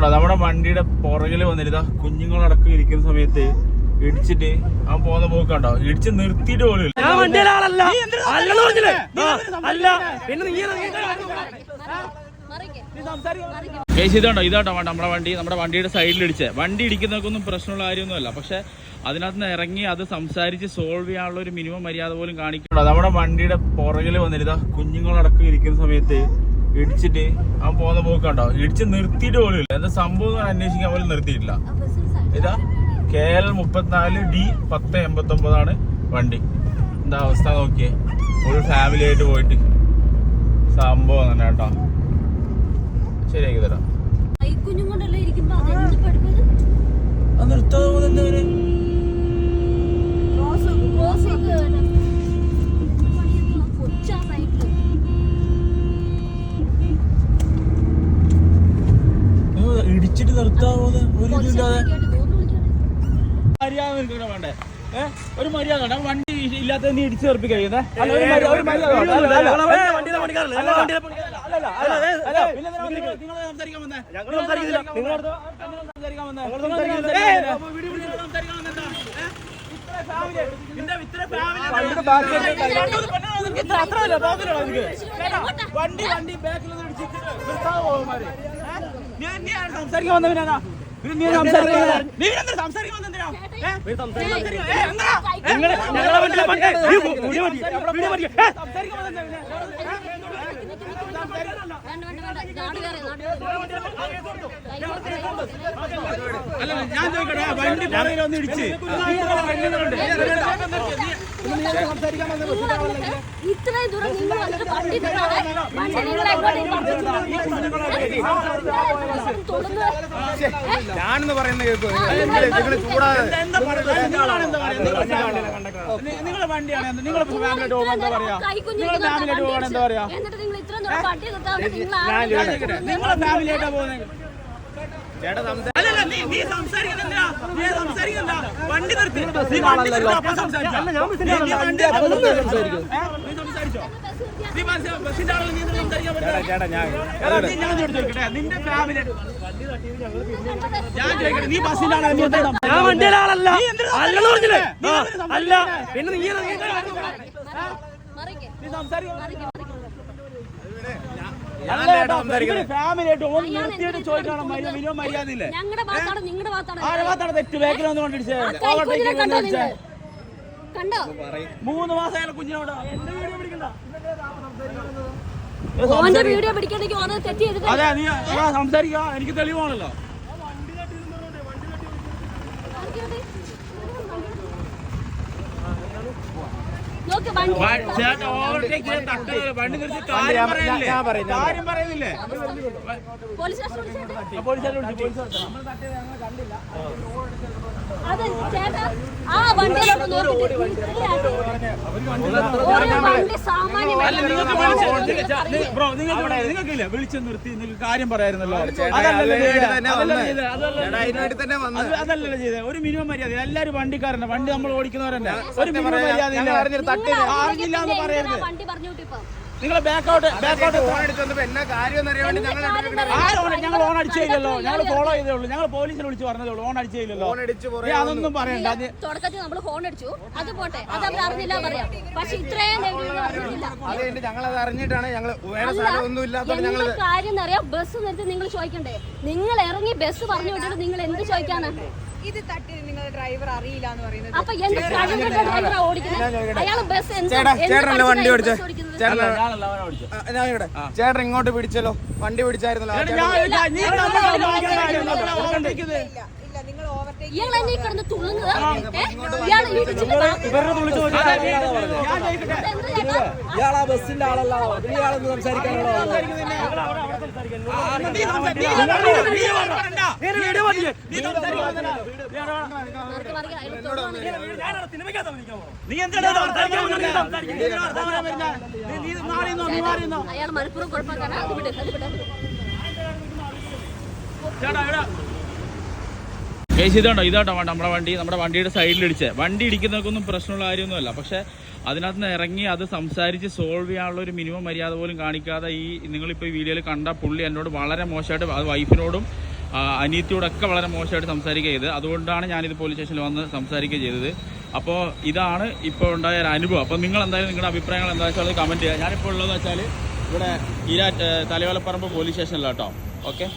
നമ്മുടെ വണ്ടിയുടെ പുറകിൽ വന്നിരുന്ന കുഞ്ഞുങ്ങളടക്കം ഇരിക്കുന്ന സമയത്ത് ഇടിച്ചിട്ട് അവൻ പോകുന്ന പോക്കണ്ടോ ഇടിച്ച് നിർത്തിയിട്ട് പോലും ഞാൻ വണ്ടിയിലെ ആളല്ല. അല്ലെന്ന് പറഞ്ഞില്ലേ? അല്ല. പിന്നെ നീ കേസ് ഇതാണ്ടോ ഇതാട്ടോ നമ്മുടെ വണ്ടി നമ്മുടെ വണ്ടിയുടെ സൈഡിൽ ഇടിച്ചേ. വണ്ടി ഇടിക്കുന്നവർക്കൊന്നും പ്രശ്നമുള്ള കാര്യമൊന്നുമല്ല പക്ഷെ അതിനകത്ത് നിന്ന് ഇറങ്ങി അത് സംസാരിച്ച് സോൾവ് ചെയ്യാനുള്ള ഒരു മിനിമം മര്യാദ പോലും കാണിക്കണ്ടോ നമ്മുടെ വണ്ടിയുടെ പുറകിൽ വന്നിരുന്ന കുഞ്ഞുങ്ങളടക്കം ഇരിക്കുന്ന സമയത്ത് ഇടിച്ചിട്ട് ആ പോകുന്ന പോക്കണ്ടോ ഇടിച്ച് നിർത്തിയിട്ട് പോലും ഇല്ല. എന്താ സംഭവം അന്വേഷിക്കാൻ പോലും നിർത്തിയിട്ടില്ല. ഇതാ കെ എൽ മുപ്പത്തിനാല് ഡി പത്ത് എൺപത്തി ഒമ്പതാണ് വണ്ടി. എന്താ അവസ്ഥ നോക്കിയേ. ഒരു ഫാമിലി ആയിട്ട് പോയിട്ട്. സംഭവം തന്നെ കേട്ടോ. ശരിയാക്കി തരാം. കുഞ്ഞും ഇടിച്ചിട്ട് നിർത്താവോ ഒരു ഇതില്ലാതെ മര്യാദ നിനക്ക് വേണ്ടേ? ഏഹ് ഒരു മര്യാദ വേണ്ട. വണ്ടി ഇല്ലാത്ത നീ ഇടിച്ചു തെറിപ്പി കഴിയുന്നേ ഒരു മര്യാദ- ഒരു മര്യാദ വേണ്ട. വണ്ടി വണ്ടി ബാക്കിൽ നിർത്താവോ ഇടിച്ചിട്ട് സംസാരിക്കാൻ വന്നവനാ. അല്ല ഞാൻ ചോദിക്കട്ടെ വണ്ടി ഒന്ന് ഇടിച്ച്. ഇത്രയും ദൂരം നിങ്ങൾ വന്നിട്ട് നിങ്ങളെ ഞാനെന്ന് പറയുന്നത് കേൾക്കും നിങ്ങൾ പറയുക നിങ്ങളാണ് എന്താ പറയുക നിങ്ങളെ വണ്ടിയാണ് നിങ്ങളെ ഫാമിലിയായിട്ട് പോകാൻ എന്താ പറയാ? നിങ്ങളെ ഫാമിലി എന്താ പറയാ? എന്നിട്ട് നിങ്ങൾ ഇത്രയും ദൂരം വണ്ടി നിർത്താതെ നിങ്ങൾ ഞാൻ ചോദിക്കട്ടെ. നിങ്ങളെ ഫാമിലിയായിട്ടാ പോകുന്നത് അല്ലല്ല നീ നീ സംസാരിക്കുന്നില്ല നീ സംസാരിക്കുന്നില്ല വണ്ടി നിർത്തി. നീ വണ്ടി നിർത്തി. അപ്പൊ സംസാരിച്ചോ ഞാൻ ചോദിച്ചോട്ടെ നിന്റെ ഫാമിലി ഞാൻ ചോദിക്കട്ടെ നീ ബസ്സിന്റെ? ഞാൻ ആളല്ല അല്ലെന്ന് പറഞ്ഞില്ലേ? അല്ല. പിന്നെ നീ നീ ഇല്ലേ ഞങ്ങളുടെ ഭാഗത്താണ് നിങ്ങളുടെ ഭാഗത്താണ്. തെറ്റ്? ബാക്കിൽ വന്ന് കൊണ്ടിടിച്ചേ കണ്ടോ? മൂന്ന് മാസം കുഞ്ഞിനോട് എന്റെ വീഡിയോ പിടിക്കണ്ട? ഓന്റെ വീഡിയോ പിടിക്കണ്ടെങ്കിൽ ഓനെ തെറ്റ് ചെയ്തിട്ട് അതെ നീ സംസാരിക്കുക എനിക്ക് തെളിവാണല്ലോ നോക്ക് വണ്ടി വ- ചേട്ടാ overtake ചെയ്ത് തട്ടുകയല്ല. വണ്ടി നിർത്തി കാര്യം പറയുന്നില്ലേ? ഞാൻ പറയുന്നില്ലേ. അത് ചേട്ടാ ആ വണ്ടിയിലോട്ട് നിങ്ങൾക്കില്ലേ? വിളിച്ച് നിർത്തി. നിങ്ങൾക്ക് കാര്യം പറയായിരുന്നല്ലോ. അതല്ലല്ലോ ചെയ്തത്. ഒരു മിനിമം മര്യാദ. എല്ലാരും വണ്ടിക്കാരനെ. വണ്ടി നമ്മൾ ഓടിക്കുന്നവരല്ലേ? ഒരു മിനിമം മര്യാദ അറിഞ്ഞില്ല എന്ന് പറയരുത്. വണ്ടി പറഞ്ഞു വിട്ടിപ്പോ നിങ്ങളെ back out back out phone ഞങ്ങൾ ഓൺ ഞങ്ങൾ ഓൺ അടിച്ചില്ലല്ലോ ഞങ്ങൾ ഫോളോ ചെയ്തേ ഉള്ളൂ ഞങ്ങൾ പോലീസിനെ വിളിച്ച് പറഞ്ഞതേ ഉള്ളൂ. ഓൺ അടിച്ചില്ലല്ലോ ഫോൺ അതൊന്നും പറയണ്ട. അത് തുടക്കത്തിൽ നമ്മൾ ഹോൺ അടിച്ചു. അത് പോട്ടെ. അത് അവർ അറിഞ്ഞില്ല പറയാം. പക്ഷെ ഇത്രയും അത് അറിഞ്ഞിട്ടാണ് ഞങ്ങൾ കാര്യം എന്നറിയാം ബസ് നിർത്തി നിങ്ങൾ ചോദിക്കണ്ടേ? നിങ്ങൾ ഇറങ്ങി ബസ് പറഞ്ഞു വിട്ടിട്ട് നിങ്ങൾ എന്ത് ചോദിക്കാനാ? ഇത് തട്ടി നിങ്ങളുടെ ഡ്രൈവർ അറിയില്ല എന്ന് പറയുന്നത് അപ്പൊ എന്ത് കഴിവിട്ട ഡ്രൈവറാ ഓടിക്കുന്നത്? അയാൾ ബസ് എന്താ വണ്ടി പഠിച്ചിട്ടാ ഞാൻ ഇവിടെ ചേട്ടൻ ഇങ്ങോട്ട് പിടിച്ചല്ലോ വണ്ടി പിടിച്ചായിരുന്നല്ലോ ആ എടാ, ചേട്ടൻ- ഞാൻ ചോദിക്കാം, നീ നമ്മളെ വിളിക്കുന്ന കാര്യം നമ്മളെ ഓവർടേക്കുന്നത് ഇല്ല ഇല്ല നിങ്ങൾ ഓവർടേക്ക് ഇയാൾ എന്നെ ഈ കിടന്ന് തുള്ളുന്നത് ഏ? ഇയാൾ ഇടിച്ചിട്ട്? ഇയാളാ ബസ്സിന്റെ ആളല്ല ഇയാളെന്ന് സംസാരിക്കാനുള്ള അയാൾ മനഃപൂർവം കുഴപ്പമാക്കാനാ അത് വിട് അത് വിട് ചേട്ടാ. കേസ് ഇതാണ്ടോ ഇതാട്ടോ നമ്മുടെ വണ്ടി നമ്മുടെ വണ്ടിയുടെ സൈഡിൽ ഇടിച്ചേ. വണ്ടി ഇടിക്കുന്നതൊന്നും പ്രശ്നമുള്ള കാര്യമൊന്നുമല്ല. പക്ഷേ അതിനകത്ത് നിന്ന് ഇറങ്ങി അത് സംസാരിച്ച് സോൾവ് ചെയ്യാനുള്ള ഒരു മിനിമം മര്യാദ പോലും കാണിക്കാതെ ഈ നിങ്ങളിപ്പോൾ ഈ വീഡിയോയിൽ കണ്ട പുള്ളി എന്നോട് വളരെ മോശമായിട്ട് അത് വൈഫിനോടും അനീത്തിയോടൊക്കെ വളരെ മോശമായിട്ട് സംസാരിക്കുക ചെയ്ത് അതുകൊണ്ടാണ് ഞാനിത് പോലീസ് സ്റ്റേഷനിൽ വന്ന് സംസാരിക്കുക ചെയ്തത്. അപ്പോൾ ഇതാണ് ഇപ്പോൾ ഉണ്ടായ ഒരു അനുഭവം. അപ്പോൾ നിങ്ങൾ എന്തായാലും നിങ്ങളുടെ അഭിപ്രായങ്ങൾ എന്താ വെച്ചാൽ കമന്റ് ചെയ്യുക. ഞാനിപ്പോൾ ഉള്ളതെന്ന് വെച്ചാൽ ഇവിടെ ഈരാ തലയോലപ്പറമ്പ് പോലീസ് സ്റ്റേഷനിലാണ് കേട്ടോ ഓക്കെ